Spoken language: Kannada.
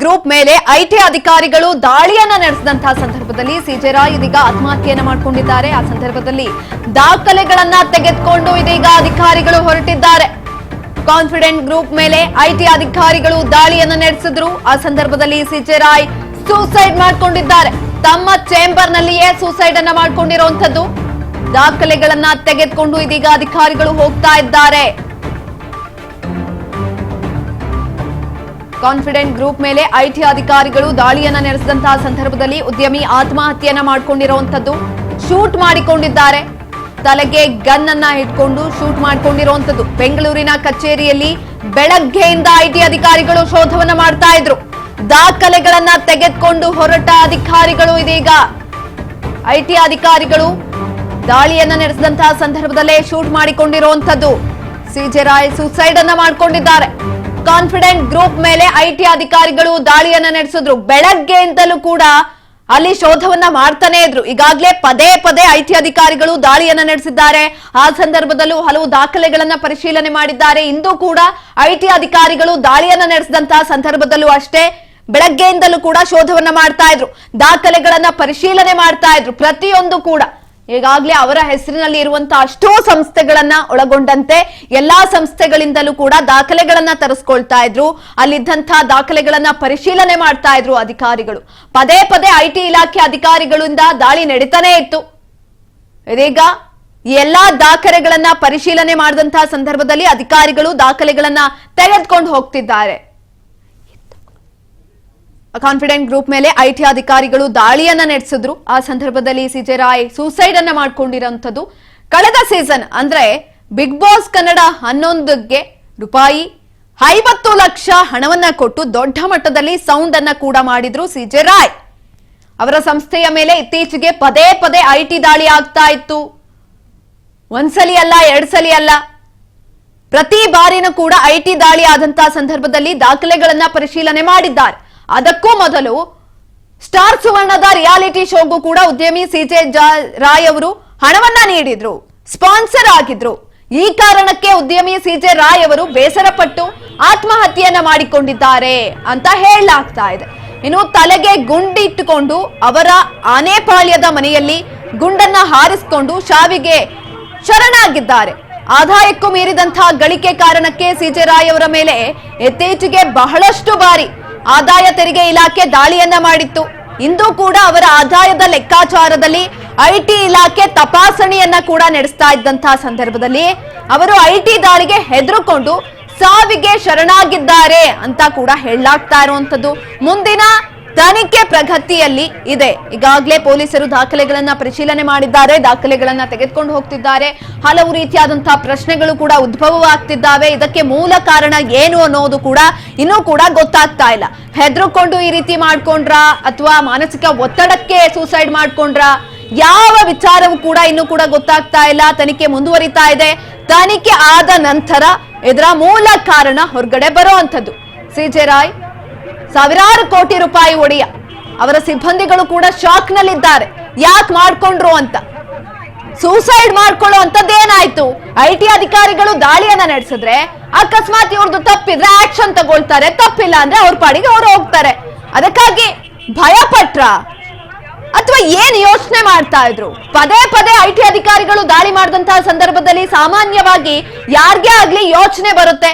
ಗ್ರೂಪ್ ಮೇಲೆ ಐಟಿ ಅಧಿಕಾರಿಗಳು ದಾಳಿಯನ್ನ ನಡೆಸಿದಂತಹ ಸಂದರ್ಭದಲ್ಲಿ ಸಿಜೆ ರಾಯ್ ಇದೀಗ ಆತ್ಮಹತ್ಯೆಯನ್ನ ಮಾಡಿಕೊಂಡಿದ್ದಾರೆ. ಆ ಸಂದರ್ಭದಲ್ಲಿ ದಾಖಲೆಗಳನ್ನ ತೆಗೆದುಕೊಂಡು ಇದೀಗ ಅಧಿಕಾರಿಗಳು ಹೊರಟಿದ್ದಾರೆ. ಕಾನ್ಫಿಡೆಂಟ್ ಗ್ರೂಪ್ ಮೇಲೆ ಐಟಿ ಅಧಿಕಾರಿಗಳು ದಾಳಿಯನ್ನ ನಡೆಸಿದ್ರು. ಆ ಸಂದರ್ಭದಲ್ಲಿ ಸಿಜೆ ರಾಯ್ ಸೂಸೈಡ್ ಮಾಡಿಕೊಂಡಿದ್ದಾರೆ. ತಮ್ಮ ಚೇಂಬರ್ ನಲ್ಲಿಯೇ ಸೂಸೈಡ್ ಅನ್ನ ಮಾಡಿಕೊಂಡಿರುವಂತದ್ದು ದಾಖಲೆಗಳನ್ನ ತೆಗೆದುಕೊಂಡು ಇದೀಗ ಅಧಿಕಾರಿಗಳು ಹೋಗ್ತಾ ಇದ್ದಾರೆ. ಕಾನ್ಫಿಡೆಂಟ್ ಗ್ರೂಪ್ ಮೇಲೆ ಐಟಿ ಅಧಿಕಾರಿಗಳು ದಾಳಿಯನ್ನ ನಡೆಸಿದಂತಹ ಸಂದರ್ಭದಲ್ಲಿ ಉದ್ಯಮಿ ಆತ್ಮಹತ್ಯೆಯನ್ನ ಮಾಡಿಕೊಂಡಿರುವಂತದ್ದು ಶೂಟ್ ಮಾಡಿಕೊಂಡಿದ್ದಾರೆ. ತಲೆಗೆ ಗನ್ ಅನ್ನ ಇಟ್ಕೊಂಡು ಶೂಟ್ ಮಾಡಿಕೊಂಡಿರುವಂತದ್ದು ಬೆಂಗಳೂರಿನ ಕಚೇರಿಯಲ್ಲಿ ಬೆಳಗ್ಗೆಯಿಂದ ಐಟಿ ಅಧಿಕಾರಿಗಳು ಶೋಧವನ್ನ ಮಾಡ್ತಾ ಇದ್ರು. ದಾಖಲೆಗಳನ್ನ ತೆಗೆದುಕೊಂಡು ಹೊರಟ ಅಧಿಕಾರಿಗಳು ಇದೀಗ. ಐಟಿ ಅಧಿಕಾರಿಗಳು ದಾಳಿಯನ್ನ ನಡೆಸಿದಂತಹ ಸಂದರ್ಭದಲ್ಲೇ ಶೂಟ್ ಮಾಡಿಕೊಂಡಿರುವಂತದ್ದು ಸಿಜೆ ರಾಯ್ ಸೂಸೈಡ್ ಅನ್ನ ಮಾಡಿಕೊಂಡಿದ್ದಾರೆ. ಕಾನ್ಫಿಡೆಂಟ್ ಗ್ರೂಪ್ ಮೇಲೆ ಐಟಿ ಅಧಿಕಾರಿಗಳು ದಾಳಿಯನ್ನ ನಡೆಸಿದ್ರು. ಬೆಳಗ್ಗೆಯಿಂದಲೂ ಕೂಡ ಅಲ್ಲಿ ಶೋಧವನ್ನ ಮಾಡ್ತಾನೆ ಇದ್ರು. ಈಗಾಗಲೇ ಪದೇ ಪದೇ ಐಟಿ ಅಧಿಕಾರಿಗಳು ದಾಳಿಯನ್ನ ನಡೆಸಿದ್ದಾರೆ. ಆ ಸಂದರ್ಭದಲ್ಲೂ ಹಲವು ದಾಖಲೆಗಳನ್ನ ಪರಿಶೀಲನೆ ಮಾಡಿದ್ದಾರೆ. ಇಂದು ಕೂಡ ಐಟಿ ಅಧಿಕಾರಿಗಳು ದಾಳಿಯನ್ನ ನಡೆಸಿದಂತಹ ಸಂದರ್ಭದಲ್ಲೂ ಅಷ್ಟೇ ಬೆಳಗ್ಗೆಯಿಂದಲೂ ಕೂಡ ಶೋಧವನ್ನ ಮಾಡ್ತಾ ಇದ್ರು. ದಾಖಲೆಗಳನ್ನ ಪರಿಶೀಲನೆ ಮಾಡ್ತಾ ಇದ್ರು. ಪ್ರತಿಯೊಂದು ಕೂಡ. ಈಗಾಗಲೇ ಅವರ ಹೆಸರಿನಲ್ಲಿ ಇರುವಂತಹ ಅಷ್ಟೋ ಸಂಸ್ಥೆಗಳನ್ನ ಒಳಗೊಂಡಂತೆ ಎಲ್ಲಾ ಸಂಸ್ಥೆಗಳಿಂದಲೂ ಕೂಡ ದಾಖಲೆಗಳನ್ನ ತರಿಸ್ಕೊಳ್ತಾ ಇದ್ರು. ಅಲ್ಲಿದ್ದಂತಹ ದಾಖಲೆಗಳನ್ನ ಪರಿಶೀಲನೆ ಮಾಡ್ತಾ ಇದ್ರು ಅಧಿಕಾರಿಗಳು. ಪದೇ ಪದೇ ಐಟಿ ಇಲಾಖೆ ಅಧಿಕಾರಿಗಳಿಂದ ದಾಳಿ ನಡೀತಾನೆ ಇತ್ತು. ಇದೀಗ ಎಲ್ಲಾ ದಾಖಲೆಗಳನ್ನ ಪರಿಶೀಲನೆ ಮಾಡಿದಂತಹ ಸಂದರ್ಭದಲ್ಲಿ ಅಧಿಕಾರಿಗಳು ದಾಖಲೆಗಳನ್ನ ತೆಗೆದುಕೊಂಡು ಹೋಗ್ತಿದ್ದಾರೆ. ಕಾನ್ಫಿಡೆಂಟ್ ಗ್ರೂಪ್ ಮೇಲೆ ಐಟಿ ಅಧಿಕಾರಿಗಳು ದಾಳಿಯನ್ನ ನಡೆಸಿದ್ರು. ಆ ಸಂದರ್ಭದಲ್ಲಿ ಸಿಜೆ ರಾಯ್ ಸೂಸೈಡ್ ಅನ್ನ ಮಾಡ್ಕೊಂಡಿರೋಂಥದ್ದು. ಕಳೆದ ಸೀಸನ್ ಅಂದ್ರೆ ಬಿಗ್ ಬಾಸ್ ಕನ್ನಡ ಹನ್ನೊಂದಕ್ಕೆ ರೂಪಾಯಿ ಐವತ್ತು ಲಕ್ಷ ಹಣವನ್ನ ಕೊಟ್ಟು ದೊಡ್ಡ ಮಟ್ಟದಲ್ಲಿ ಸೌಂಡ್ ಅನ್ನ ಕೂಡ ಮಾಡಿದ್ರು ಸಿಜೆ ರಾಯ್. ಅವರ ಸಂಸ್ಥೆಯ ಮೇಲೆ ಇತ್ತೀಚೆಗೆ ಪದೇ ಪದೇ ಐಟಿ ದಾಳಿ ಆಗ್ತಾ ಇತ್ತು. ಒಂದ್ಸಲಿ ಅಲ್ಲ, ಎರಡ್ ಸಲಿ ಅಲ್ಲ. ಪ್ರತಿ ಬಾರಿನೂ ಕೂಡ ಐಟಿ ದಾಳಿ ಆದಂತಹ ಸಂದರ್ಭದಲ್ಲಿ ದಾಖಲೆಗಳನ್ನ ಪರಿಶೀಲನೆ ಮಾಡಿದ್ದಾರೆ. ಅದಕ್ಕೂ ಮೊದಲು ಸ್ಟಾರ್ ಸುವರ್ಣದ ರಿಯಾಲಿಟಿ ಶೋಗೂ ಕೂಡ ಉದ್ಯಮಿ ಸಿಜೆ ರಾಯ್ ಅವರು ಹಣವನ್ನ ನೀಡಿದ್ರು, ಸ್ಪಾನ್ಸರ್ ಆಗಿದ್ರು. ಈ ಕಾರಣಕ್ಕೆ ಉದ್ಯಮಿ ಸಿಜೆ ರಾಯ್ ಅವರು ಬೇಸರಪಟ್ಟು ಆತ್ಮಹತ್ಯೆಯನ್ನ ಮಾಡಿಕೊಂಡಿದ್ದಾರೆ ಅಂತ ಹೇಳಲಾಗ್ತಾ ಇದೆ. ಇನ್ನು ತಲೆಗೆ ಗುಂಡಿಟ್ಟುಕೊಂಡು ಅವರ ಆನೆಪಾಳ್ಯದ ಮನೆಯಲ್ಲಿ ಗುಂಡನ್ನ ಹಾರಿಸಿಕೊಂಡು ಶಾವಿಗೆ ಶರಣಾಗಿದ್ದಾರೆ. ಆದಾಯಕ್ಕೂ ಮೀರಿದಂತಹ ಗಳಿಕೆ ಕಾರಣಕ್ಕೆ ಸಿಜೆ ರಾಯ್ ಅವರ ಮೇಲೆ ಇತ್ತೀಚೆಗೆ ಬಹಳಷ್ಟು ಬಾರಿ ಆದಾಯ ತೆರಿಗೆ ಇಲಾಖೆ ದಾಳಿಯನ್ನ ಮಾಡಿತ್ತು. ಇಂದು ಕೂಡ ಅವರ ಆದಾಯದ ಲೆಕ್ಕಾಚಾರದಲ್ಲಿ ಐಟಿ ಇಲಾಖೆ ತಪಾಸಣೆಯನ್ನ ಕೂಡ ನಡೆಸ್ತಾ ಇದ್ದಂತಹ ಸಂದರ್ಭದಲ್ಲಿ ಅವರು ಐಟಿ ದಾಳಿಗೆ ಹೆದರುಕೊಂಡು ಸಾವಿಗೆ ಶರಣಾಗಿದ್ದಾರೆ ಅಂತ ಕೂಡ ಹೇಳಲಾಗ್ತಾ ಇರುವಂತದ್ದು ಮುಂದಿನ ತನಿಖೆ ಪ್ರಗತಿಯಲ್ಲಿ ಇದೆ. ಈಗಾಗಲೇ ಪೊಲೀಸರು ದಾಖಲೆಗಳನ್ನ ಪರಿಶೀಲನೆ ಮಾಡಿದ್ದಾರೆ, ದಾಖಲೆಗಳನ್ನ ತೆಗೆದುಕೊಂಡು ಹೋಗ್ತಿದ್ದಾರೆ. ಹಲವು ರೀತಿಯಾದಂತಹ ಪ್ರಶ್ನೆಗಳು ಕೂಡ ಉದ್ಭವವಾಗ್ತಿದ್ದಾವೆ. ಇದಕ್ಕೆ ಮೂಲ ಕಾರಣ ಏನು ಅನ್ನೋದು ಕೂಡ ಇನ್ನೂ ಕೂಡ ಗೊತ್ತಾಗ್ತಾ ಇಲ್ಲ. ಹೆದರ್ಕೊಂಡು ಈ ರೀತಿ ಮಾಡ್ಕೊಂಡ್ರ ಅಥವಾ ಮಾನಸಿಕ ಒತ್ತಡಕ್ಕೆ ಸೂಸೈಡ್ ಮಾಡ್ಕೊಂಡ್ರ? ಯಾವ ವಿಚಾರವೂ ಕೂಡ ಇನ್ನೂ ಕೂಡ ಗೊತ್ತಾಗ್ತಾ ಇಲ್ಲ. ತನಿಖೆ ಮುಂದುವರಿತಾ ಇದೆ. ತನಿಖೆ ಆದ ನಂತರ ಇದರ ಮೂಲ ಕಾರಣ ಹೊರಗಡೆ ಬರೋ ಸಿ. ಸಿಜೆ ರಾಯ್ ಸಾವಿರಾರು ಕೋಟಿ ರೂಪಾಯಿ ಒಡೆಯ. ಅವರ ಸಿಬ್ಬಂದಿಗಳು ಕೂಡ ಶಾಕ್ ನಲ್ಲಿದ್ದಾರೆ ಯಾಕೆ ಮಾಡ್ಕೊಂಡ್ರು ಅಂತ? ಸೂಸೈಡ್ ಮಾಡ್ಕೊಳ್ಳೋ ಅಂತದ್ದೇನಾಯ್ತು ಐ ಟಿ ಅಧಿಕಾರಿಗಳು ದಾಳಿಯನ್ನ ನಡೆಸಿದ್ರೆ ಅಕಸ್ಮಾತ್ ಇವ್ರದ್ದು ತಪ್ಪಿದ್ರೆ ಆಕ್ಷನ್ ತಗೊಳ್ತಾರೆ. ತಪ್ಪಿಲ್ಲ ಅಂದ್ರೆ ಅವ್ರ ಪಾಡಿಗೆ ಅವ್ರು ಹೋಗ್ತಾರೆ. ಅದಕ್ಕಾಗಿ ಭಯ ಪಟ್ರ ಅಥವಾ ಏನ್ ಯೋಚನೆ ಮಾಡ್ತಾ ಇದ್ರು? ಪದೇ ಪದೇ ಐ ಟಿ ಅಧಿಕಾರಿಗಳು ದಾಳಿ ಮಾಡಿದಂತಹ ಸಂದರ್ಭದಲ್ಲಿ ಸಾಮಾನ್ಯವಾಗಿ ಯಾರ್ಗೆ ಆಗ್ಲಿ ಯೋಚನೆ ಬರುತ್ತೆ?